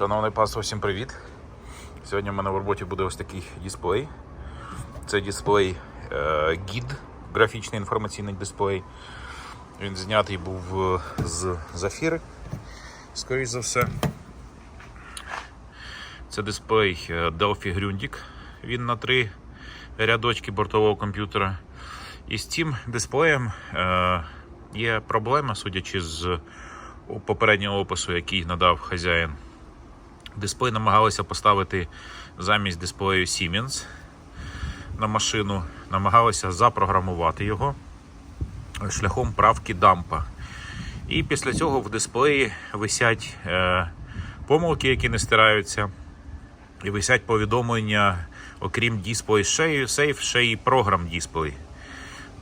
Шановне панство, всім привіт! Сьогодні в мене в роботі буде ось такий дисплей. Це дисплей е, гід, графічний інформаційний дисплей. Він знятий був е, з зафіри, скоріш за все. Це дисплей е, Delphi Grundig. Він на три рядочки бортового комп'ютера. І з цим дисплеєм е, є проблема, судячи з попереднього опису, який надав хазяїн. Дисплей намагалися поставити замість дисплею Siemens на машину, намагалися запрограмувати його шляхом правки дампа. І після цього в дисплеї висять е, помилки, які не стираються, і висять повідомлення, окрім Display Safe, ще й програм Display.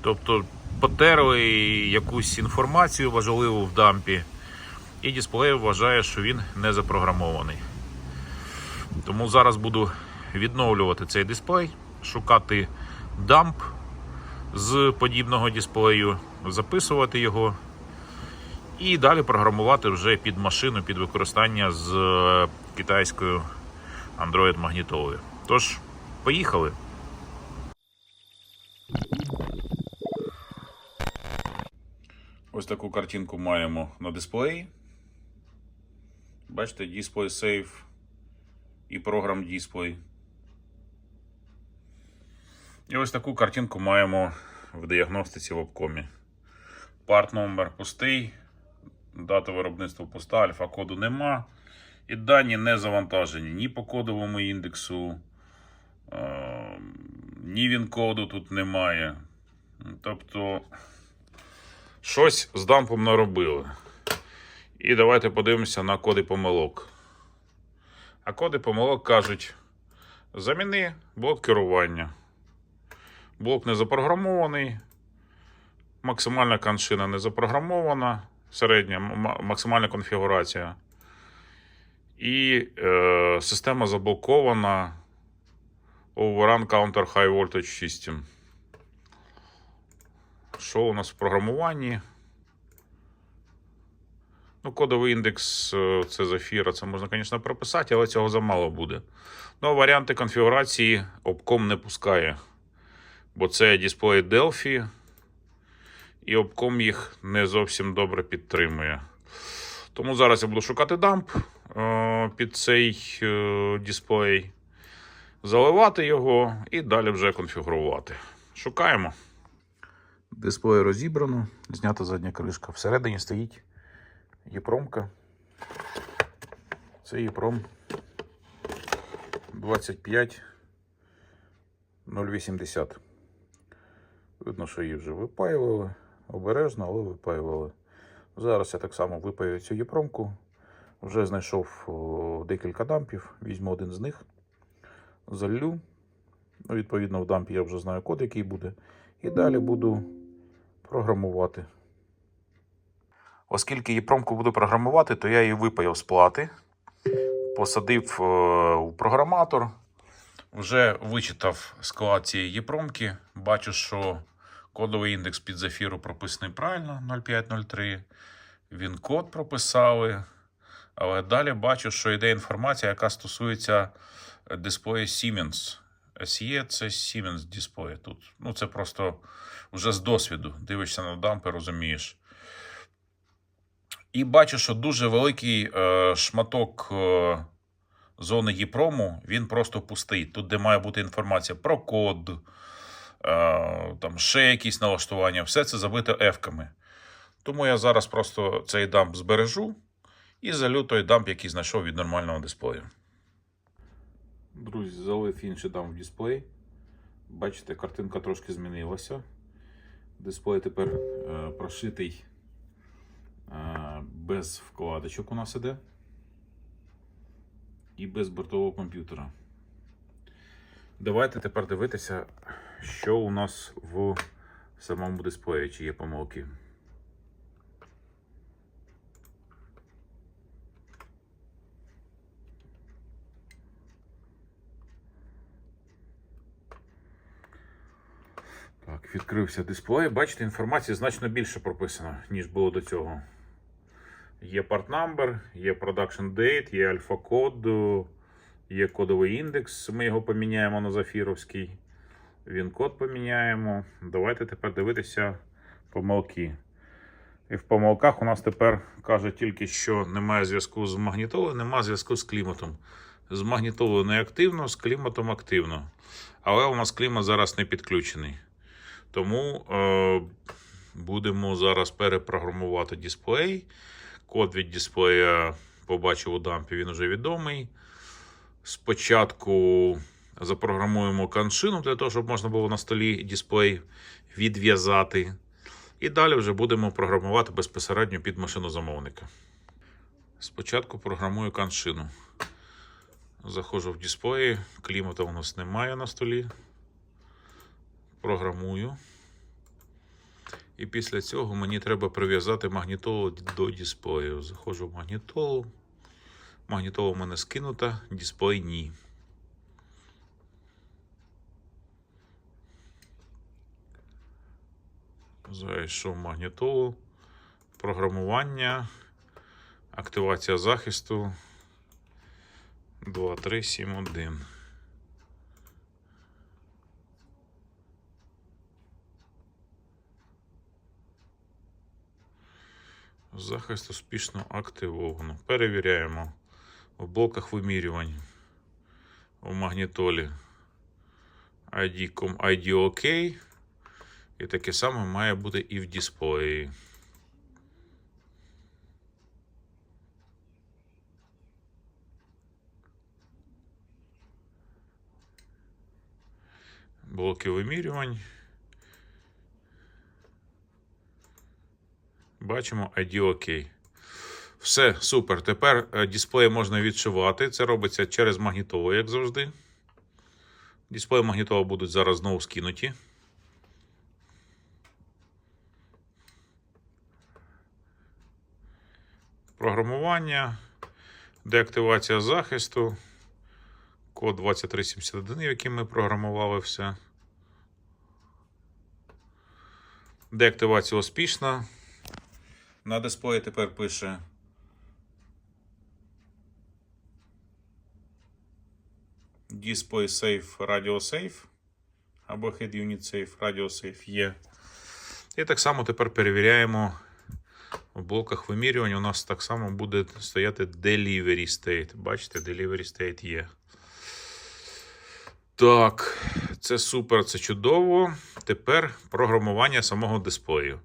Тобто потерли якусь інформацію важливу в дампі, і дисплей вважає, що він не запрограмований. Тому зараз буду відновлювати цей дисплей, шукати дамп з подібного дисплею, записувати його і далі програмувати вже під машину, під використання з е, китайською Android магнітолою. Тож, поїхали! Ось таку картинку маємо на дисплеї. Бачите, Display Safe і програм Display. І ось таку картинку маємо в діагностиці в обкомі. Парт номер пустий, дата виробництва пуста, альфа-коду нема. І дані не завантажені ні по кодовому індексу, е, ні він-коду тут немає. Тобто щось з дампом наробили. І давайте подивимося на коди помилок. А коди помилок кажуть: заміни блок керування. Блок не запрограмований, максимальна коншина не запрограмована, середня максимальна конфігурація. І е, система заблокована Overrun Counter High Voltage System. Що у нас в програмуванні? Ну, кодовий індекс е, це Zafira, це можна, звісно, прописати, але цього замало буде. Ну, варіанти конфігурації обком не пускає. Бо це дисплей Delphi, і обком їх не зовсім добре підтримує. Тому зараз я буду шукати дамп е, під цей е, дисплей, заливати його і далі вже конфігурувати. Шукаємо. Дисплей розібрано, знята задня кришка. Всередині стоїть Єпромка. Це Єпром 25 080. Видно, що її вже випаювали. Обережно, але випаювали. Зараз я так само випаю цю Єпромку. Вже знайшов декілька дампів. Візьму один з них, залью. Ну, відповідно, в дампі я вже знаю код, який буде. І далі буду програмувати. Оскільки Єпромку буду програмувати, то я її випаяв з плати, посадив е, у програматор, вже вичитав склад цієї Єпромки. Бачу, що кодовий індекс під зафіру прописаний правильно 0503. Він код прописали. Але далі бачу, що йде інформація, яка стосується дисплею Siemens. SE це Siemens дисплей тут. Ну, це просто вже з досвіду. Дивишся на дампи, розумієш. І бачу, що дуже великий е, шматок е, зони Єпрому, він просто пустий. Тут, де має бути інформація про код, е, там ще якісь налаштування, все це забито ефками. Тому я зараз просто цей дамп збережу і залю той дамп, який знайшов від нормального дисплею. Друзі, залив інший дамп в дисплей. Бачите, картинка трошки змінилася. Дисплей тепер е, прошитий без вкладочок у нас іде. І без бортового комп'ютера. Давайте тепер дивитися, що у нас в самому дисплеї, чи є помилки. Так, відкрився дисплей. Бачите, інформації значно більше прописано, ніж було до цього. Є part number, є production date, є альфа-код, є кодовий індекс. Ми його поміняємо на зафіровський. Він код поміняємо. Давайте тепер дивитися помилки. І в помилках у нас тепер каже тільки, що немає зв'язку з магнітолою, немає зв'язку з кліматом. З магнітолою не активно, з кліматом активно. Але у нас клімат зараз не підключений. Тому е, будемо зараз перепрограмувати дисплей. Код від дисплея побачив у дампі, він вже відомий. Спочатку запрограмуємо каншину для того, щоб можна було на столі дисплей відв'язати. І далі вже будемо програмувати безпосередньо під машину замовника. Спочатку програмую каншину. Заходжу в дисплеї, клімата у нас немає на столі. Програмую. І після цього мені треба прив'язати магнітолу до дисплею. Заходжу в магнітолу. Магнітола в мене скинута, дисплей ні. Зайшов магнітолу. Програмування. Активація захисту. 2, Захист успішно активовано. Перевіряємо в блоках вимірювань у магнітолі ID, ID OK. І таке саме має бути і в дисплеї. Блоки вимірювань. Бачимо ID OK. Все, супер. Тепер е, дисплей можна відшивати. Це робиться через магнітолу, як завжди. Дисплей магнітола будуть зараз знову скинуті. Програмування, деактивація захисту, код 2371, який ми програмували все. Деактивація успішна. На дисплеї тепер пише Display Safe Radio Safe або Head Unit Safe Radio Safe є. І так само тепер перевіряємо в блоках вимірювання. У нас так само буде стояти Delivery State. Бачите, Delivery State є. Так, це супер, це чудово. Тепер програмування самого дисплею.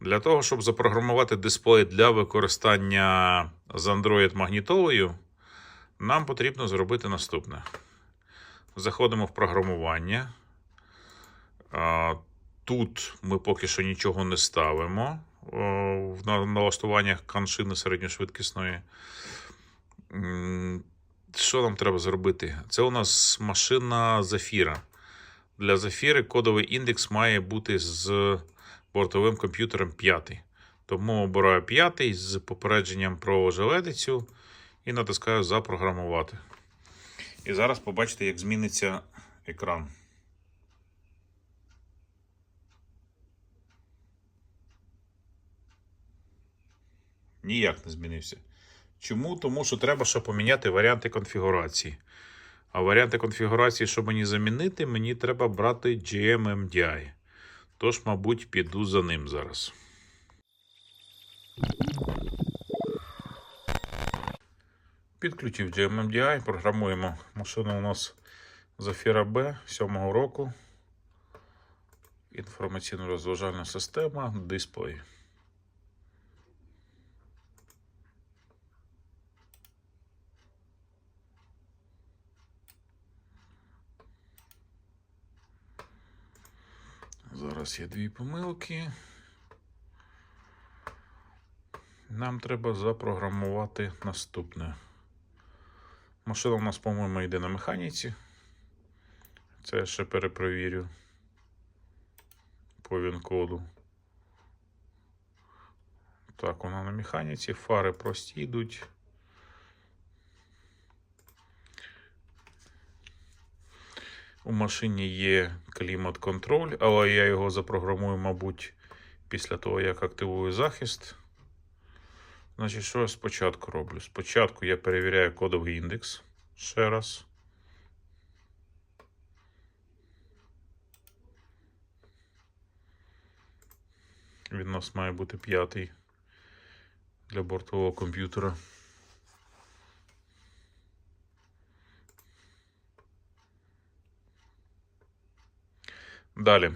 Для того, щоб запрограмувати дисплей для використання з Android магнітолою, нам потрібно зробити наступне. Заходимо в програмування. Тут ми поки що нічого не ставимо в налаштуваннях каншини середньошвидкісної. Що нам треба зробити? Це у нас машина Зафіра. Для Зафіри кодовий індекс має бути з бортовим комп'ютером 5. Тому обираю 5 з попередженням про ожеледицю і натискаю Запрограмувати. І зараз побачите, як зміниться екран. Ніяк не змінився. Чому? Тому що треба ще поміняти варіанти конфігурації. А варіанти конфігурації, щоб мені замінити, мені треба брати GMMDI. Тож, мабуть, піду за ним зараз. Підключив GMMDI, програмуємо машину у нас Zafira B 7 року. Інформаційно-розважальна система, дисплей. Зараз є дві помилки. Нам треба запрограмувати наступне. Машина у нас, по-моєму, йде на механіці. Це я ще перепровірю по він-коду. Так, вона на механіці, фари прості йдуть. У машині є клімат-контроль, але я його запрограмую, мабуть, після того, як активую захист. Значить, що я спочатку роблю? Спочатку я перевіряю кодовий індекс ще раз. Він у нас має бути п'ятий для бортового комп'ютера. Далі.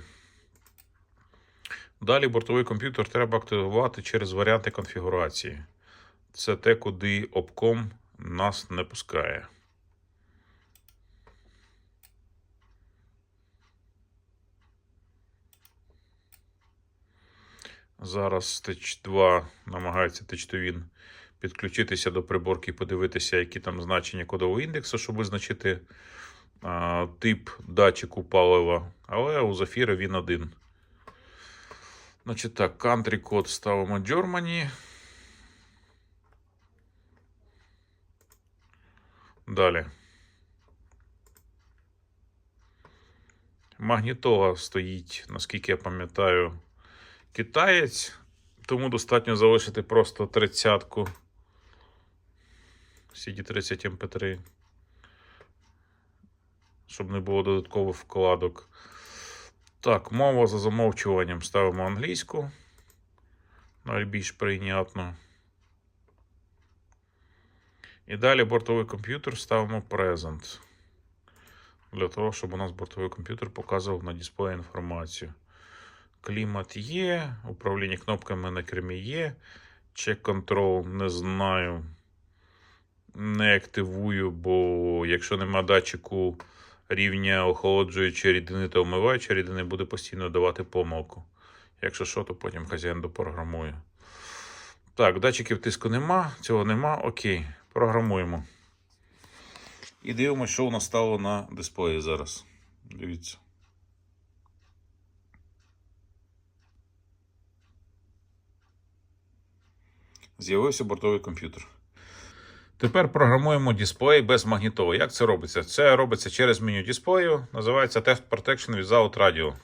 Далі бортовий комп'ютер треба активувати через варіанти конфігурації. Це те, куди обком нас не пускає. Зараз Т2 намагається Т2 підключитися до приборки і подивитися, які там значення кодового індексу, щоб визначити тип датчику палива. Але у Зафіра він один. Значить так, country код ставимо Germany. Далі. Магнітола стоїть, наскільки я пам'ятаю, китаєць, тому достатньо залишити просто тридцятку CD30 MP3, щоб не було додаткових вкладок. Так, мова за замовчуванням ставимо англійську. Найбільш прийнятно. І далі бортовий комп'ютер ставимо Present. Для того, щоб у нас бортовий комп'ютер показував на дисплеї інформацію. Клімат є, управління кнопками на кермі є. Check Control не знаю. Не активую, бо якщо нема датчику рівня охолоджуючої рідини та омиваючої рідини, буде постійно давати помилку. Якщо що, то потім хазяїн допрограмує. Так, датчиків тиску нема, цього нема. Окей, програмуємо. І дивимося, що у нас стало на дисплеї зараз. Дивіться. З'явився бортовий комп'ютер. Тепер програмуємо дисплей без магнітола. Як це робиться? Це робиться через меню дисплею. Називається Test Protection Without Radio.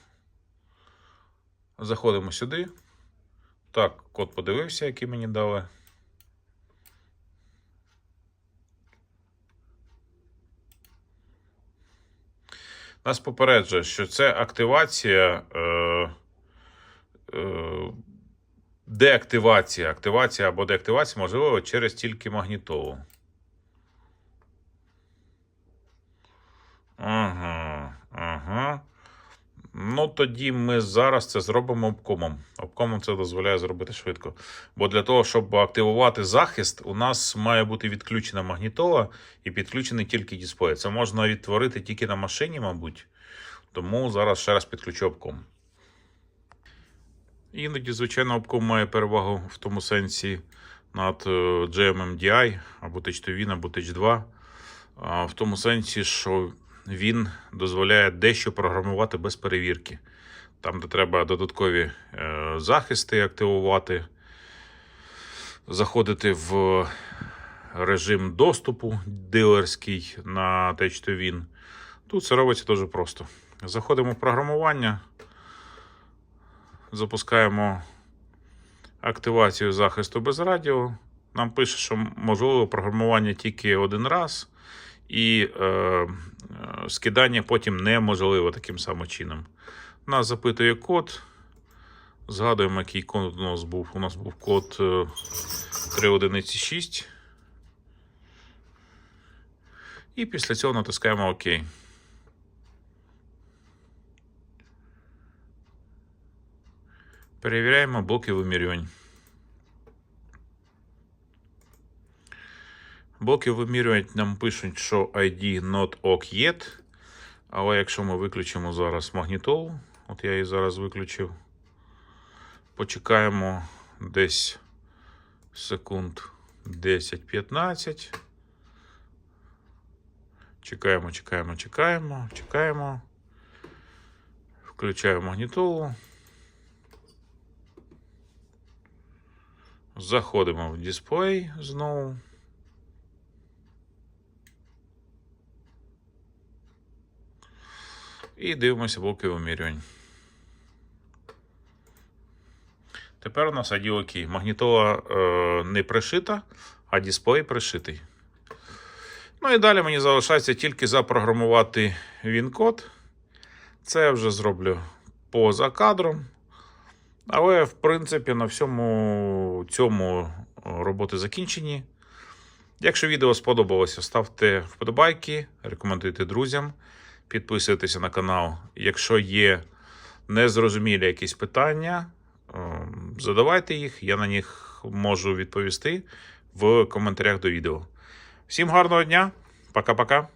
Заходимо сюди. Так, код подивився, який мені дали. Нас попереджує, що це активація. Е, е, деактивація. Активація або деактивація можливо через тільки магнітолу. Ага, ага. Ну, тоді ми зараз це зробимо обкомом. Обкомом це дозволяє зробити швидко. Бо для того, щоб активувати захист, у нас має бути відключена магнітола і підключений тільки дисплей. Це можна відтворити тільки на машині, мабуть. Тому зараз ще раз підключу обком. Іноді, звичайно, обком має перевагу в тому сенсі над е, GMMDI або Tech2, або Tech2. В тому сенсі, що він дозволяє дещо програмувати без перевірки. Там, де треба додаткові е, захисти активувати, заходити в режим доступу дилерський на Tech2. Тут це робиться дуже просто. Заходимо в програмування, запускаємо активацію захисту без радіо. Нам пише, що можливо програмування тільки один раз, і е, е, скидання потім неможливо таким самим чином. Нас запитує код. Згадуємо, який код у нас був. У нас був код е, 3.1.6. І після цього натискаємо ОК. Перевіряємо блоки вимірювань. Блоки вимірювань нам пишуть, що ID not OK yet. Але якщо ми виключимо зараз магнітол, от я її зараз виключив, почекаємо десь секунд 10-15. Чекаємо, чекаємо, чекаємо, чекаємо. Включаємо магнітолу. Заходимо в дисплей знову. І дивимося блоки вимірювань. Тепер у нас окей. Магнітола е, не пришита, а дисплей пришитий. Ну і далі мені залишається тільки запрограмувати він-код. Це я вже зроблю поза кадром. Але, в принципі, на всьому цьому роботи закінчені. Якщо відео сподобалося, ставте вподобайки, рекомендуйте друзям, підписуйтеся на канал. Якщо є незрозумілі якісь питання, ем, задавайте їх, я на них можу відповісти в коментарях до відео. Всім гарного дня, пока-пока.